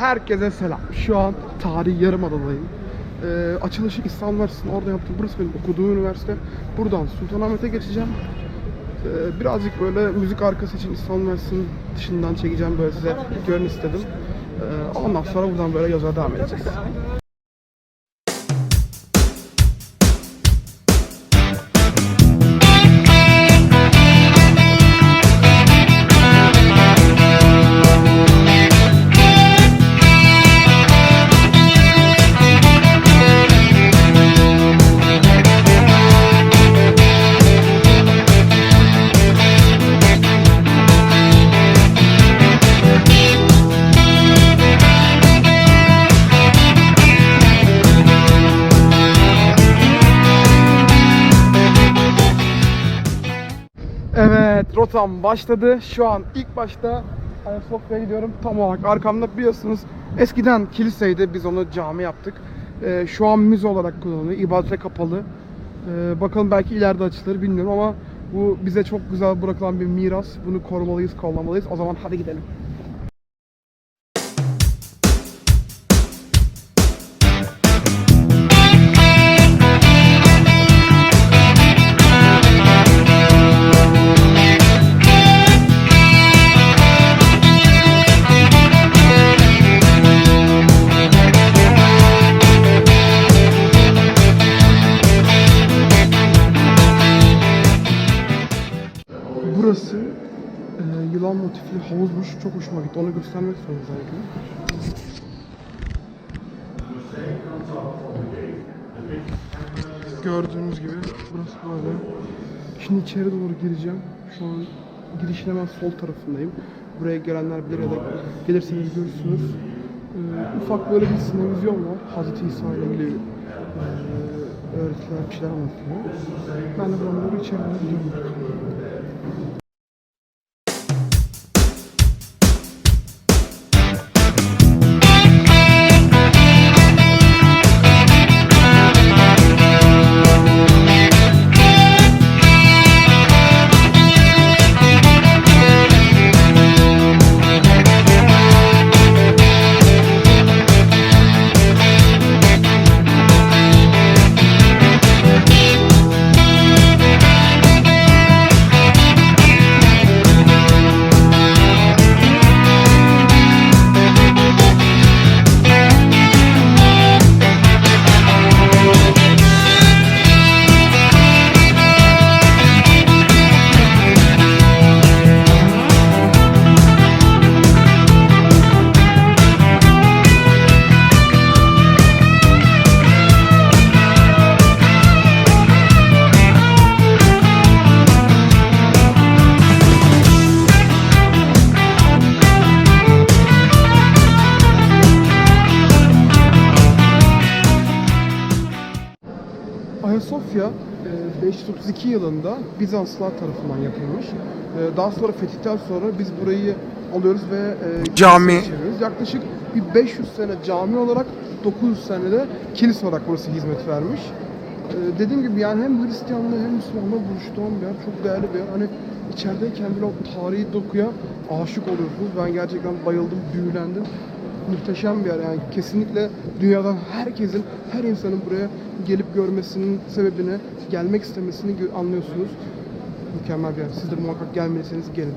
Herkese selam. Şu an Tarihi Yarımada'dayım. Ee, açılışı İstanbul Üniversitesi'nin orada yaptım. Burası benim okuduğum üniversite. Buradan Sultanahmet'e geçeceğim. Ee, birazcık böyle müzik arkası için İstanbul Üniversitesi'nin dışından çekeceğim böyle size görün istedim. Ee, ondan sonra buradan böyle yazıya devam edeceğiz. Evet, rotam başladı. Şu an ilk başta Ayasofya'ya gidiyorum. Tam olarak arkamda biliyorsunuz eskiden kiliseydi. Biz onu cami yaptık. Ee, şu an müze olarak kullanılıyor. İbadete kapalı. Ee, bakalım belki ileride açılır bilmiyorum ama bu bize çok güzel bırakılan bir miras. Bunu korumalıyız, kollamalıyız. O zaman hadi gidelim. Çok hoşuma gitti. Onu göstermek istiyorum özellikle. Gördüğünüz gibi burası böyle. Şimdi içeri doğru gireceğim. Şu an girişin hemen sol tarafındayım. Buraya gelenler bilir ya da gelirseniz görürsünüz. Ee, ufak böyle bir sinevizyon var. Hazreti İsa ile ilgili e, öğretiler, bir şeyler anlatıyor. Ben de buradan doğru içeri doğru gidiyorum. 532 yılında Bizanslılar tarafından yapılmış. E, Daha sonra fetihten sonra biz burayı alıyoruz ve e, Cami. çeviriyoruz. Yaklaşık bir 500 sene cami olarak 900 sene de kilise olarak burası hizmet vermiş. E, Dediğim gibi yani hem Hristiyanlığı hem Müslümanlığı buluşturan bir yer. Çok değerli bir yer. Hani içerideyken bile o tarihi dokuya aşık oluyorsunuz. Ben gerçekten bayıldım, büyülendim muhteşem bir yer yani kesinlikle dünyadan herkesin her insanın buraya gelip görmesinin sebebini gelmek istemesini anlıyorsunuz. Mükemmel bir yer. Siz de muhakkak gelmeliseniz gelin.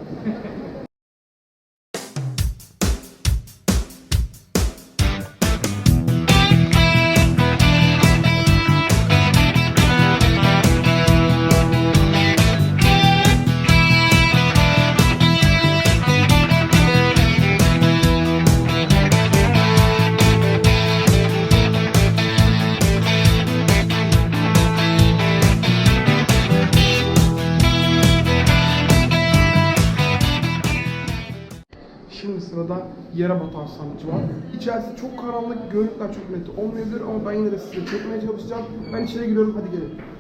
Yere batan sanatçı var. İçerisi çok karanlık, görüntüler çok net olmayabilir ama ben yine de size çekmeye çalışacağım. Ben içeri giriyorum, hadi gelin.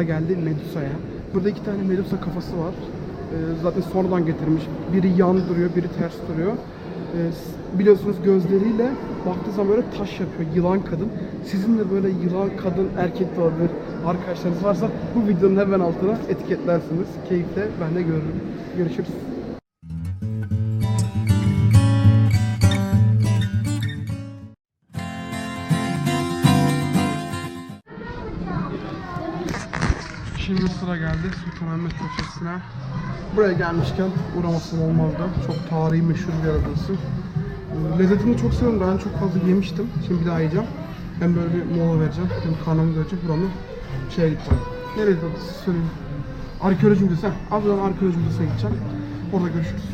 Sıra geldi Medusa'ya. Burada iki tane Medusa kafası var. Ee, zaten sonradan getirmiş. Biri yan duruyor, biri ters duruyor. Ee, biliyorsunuz gözleriyle baktığı zaman böyle taş yapıyor. Yılan kadın. Sizin de böyle yılan kadın erkek de olabilir. Arkadaşlarınız varsa bu videonun hemen altına etiketlersiniz. Keyifle ben de görürüm. Görüşürüz. Sıra geldi Sultanahmet Köşesi'ne. Buraya gelmişken uğramasam olmazdı. Çok tarihi meşhur bir yer. Ee, Lezzetini çok seviyorum. Ben çok fazla yemiştim. Şimdi bir daha yiyeceğim. Hem böyle bir mola vereceğim. Hem karnımı doyuracağım. Buranın şeye gideceğim. Nereye gideceğim? Söyleyin. Arkeoloji müzesi. Abi ben arkeoloji müzesine gideceğim. Orada görüşürüz.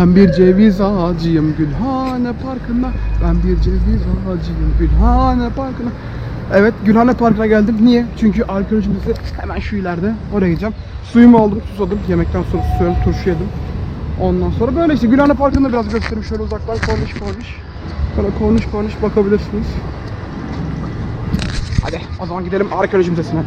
Ben bir ceviz ağacıyım Gülhane Parkı'nda Ben bir ceviz ağacıyım Gülhane Parkı'nda Evet Gülhane Parkı'na geldim. Niye? Çünkü arkeoloji müzesi hemen şu ileride. Oraya gideceğim. Suyumu aldım, susadım. Yemekten sonra susuyorum, turşu yedim. Ondan sonra böyle işte Gülhane Parkı'nda biraz göstereyim. Şöyle uzaktan korniş korniş. Böyle korniş korniş bakabilirsiniz. Hadi o zaman gidelim arkeoloji müzesine.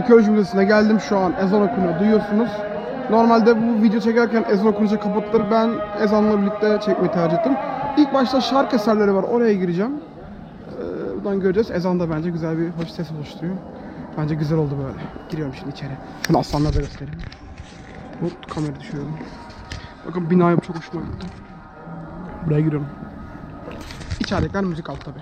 Arkeoloji Müzesi'ne geldim şu an ezan okunuyor duyuyorsunuz. Normalde bu video çekerken ezan okununca kapatılır. Ben ezanla birlikte çekmeyi tercih ettim. İlk başta şark eserleri var oraya gireceğim. Ee, buradan göreceğiz. Ezan da bence güzel bir hoş ses oluşturuyor. Bence güzel oldu böyle. Giriyorum şimdi içeri. Şunu aslanları da göstereyim. Hop kamera düşüyorum. Bakın binaya çok hoşuma gitti. Buraya giriyorum. İçeridekiler müzik alt tabi.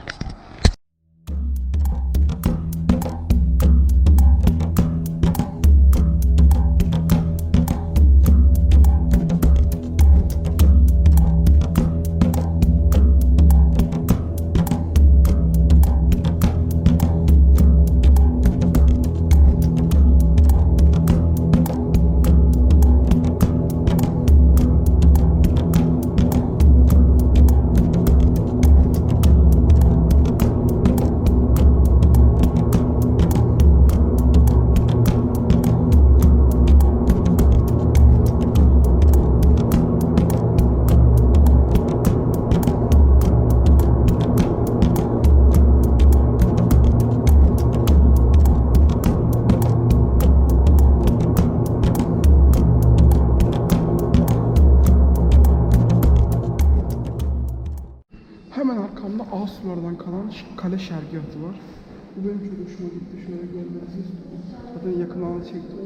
Yakından çektim.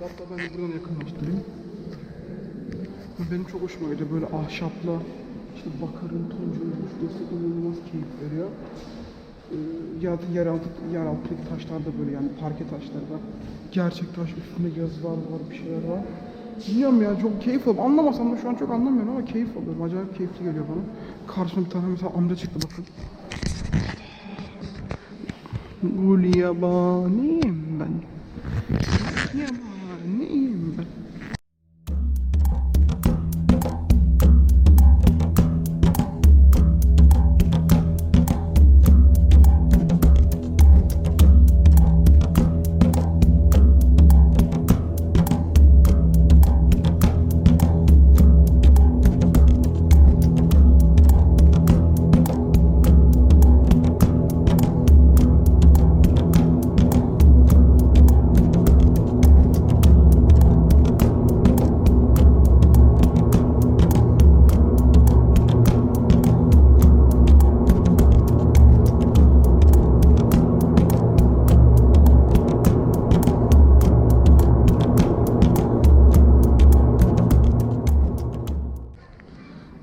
Hatta ben buradan yakınlaştırayım. Benim çok hoşuma gidiyor. Böyle ahşapla işte bakarın toncuğun düşmesi inanılmaz keyif veriyor. Ee, ya yeraltı, yeraltı taşlar da böyle yani parke taşları da. Gerçek taş üstünde yazılar var, bir şeyler var. Bilmiyorum ya çok keyif alıyorum. Anlamasam da şu an çok anlamıyorum ama keyif alıyorum. Acayip keyifli geliyor bana. Karşıma bir tane mesela amca çıktı bakın. Gulyabaniyim ben. Gulyabaniyim ben.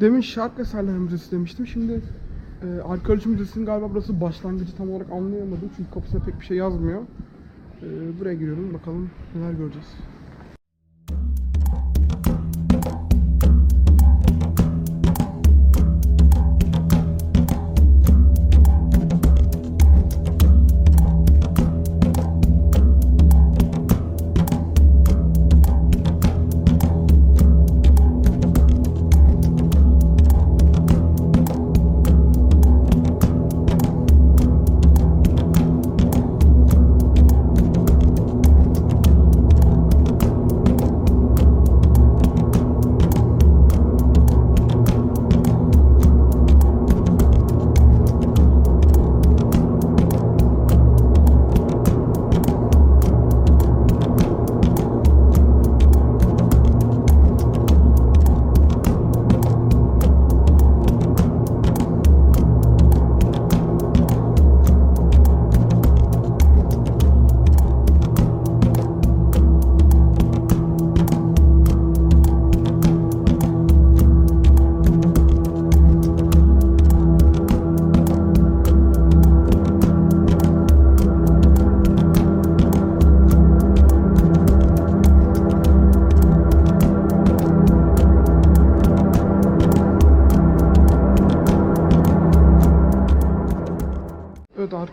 Demin Şark Eserler Müzesi demiştim. Şimdi e, Arkeoloji Müzesi'nin galiba burası başlangıcı tam olarak anlayamadım. Çünkü kapısına pek bir şey yazmıyor. E, buraya giriyorum. Bakalım neler göreceğiz.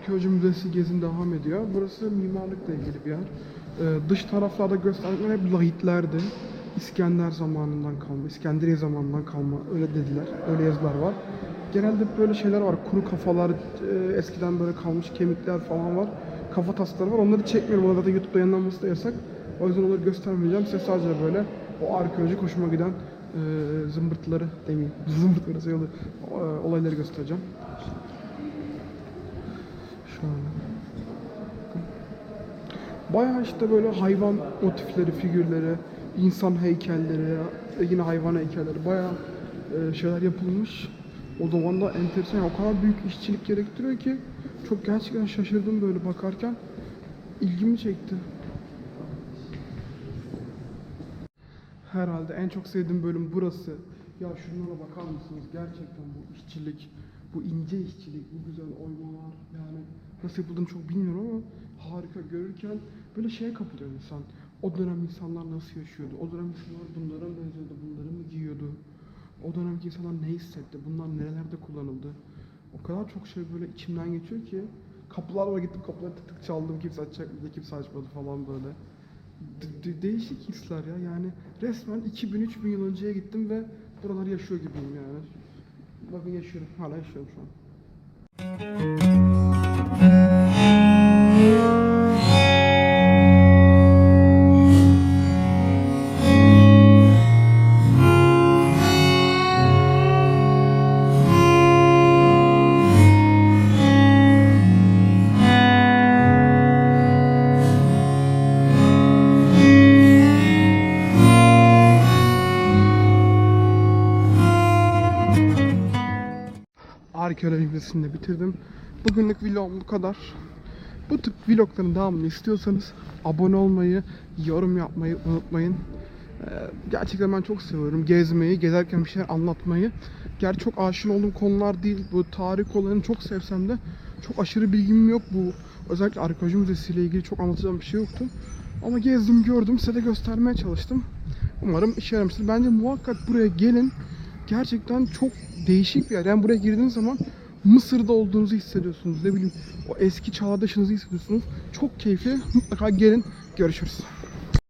Arkeoloji Müzesi gezin devam ediyor. Burası mimarlıkla ilgili bir yer. Ee, dış taraflarda gösterdikleri hep lahitlerdi. İskender zamanından kalma, İskenderiye zamanından kalma öyle dediler. Öyle yazılar var. Genelde böyle şeyler var. Kuru kafalar, e, eskiden böyle kalmış kemikler falan var. Kafa tasları var. Onları çekmiyorum. Onları da YouTube'da yayınlanması da yasak. O yüzden onları göstermeyeceğim. Size sadece böyle o arkeolojik hoşuma giden e, zımbırtıları demeyeyim. Zımbırtıları sayılı e, olayları göstereceğim. Şöyle. Bayağı işte böyle hayvan motifleri, figürleri, insan heykelleri, e, yine hayvan heykelleri bayağı e, şeyler yapılmış. O zaman da enteresan, o kadar büyük işçilik gerektiriyor ki çok gerçekten şaşırdım böyle bakarken. ilgimi çekti. Herhalde en çok sevdiğim bölüm burası. Ya şunlara bakar mısınız? Gerçekten bu işçilik, bu ince işçilik, bu güzel oymalar yani nasıl yapıldığını çok bilmiyorum ama harika görürken böyle şeye kapılıyor insan. O dönem insanlar nasıl yaşıyordu? O dönem insanlar bunlara mı benziyordu? Bunları mı giyiyordu? O dönemki insanlar ne hissetti? Bunlar nerelerde kullanıldı? O kadar çok şey böyle içimden geçiyor ki kapılar var gittim kapıları tık tık çaldım kimse açacak mı diye kimse açmadı falan böyle. De- de- değişik hisler ya yani resmen 2000-3000 yıl önceye gittim ve buraları yaşıyor gibiyim yani. Bakın yaşıyorum hala yaşıyorum şu an. Arkeoloji Müzesi'ni de bitirdim. Bugünlük vlogum bu kadar. Bu tip vlogların devamını istiyorsanız abone olmayı, yorum yapmayı unutmayın. Ee, gerçekten ben çok seviyorum gezmeyi, gezerken bir şeyler anlatmayı. Gerçi çok aşina olduğum konular değil. Bu tarih konularını çok sevsem de çok aşırı bilgim yok bu. Özellikle arkeoloji müzesi ile ilgili çok anlatacağım bir şey yoktu. Ama gezdim, gördüm, size de göstermeye çalıştım. Umarım işe yaramıştır. Bence muhakkak buraya gelin. Gerçekten çok değişik bir yer. Yani buraya girdiğiniz zaman Mısır'da olduğunuzu hissediyorsunuz. Ne bileyim o eski çağdaşınızı hissediyorsunuz. Çok keyifli. Mutlaka gelin. Görüşürüz.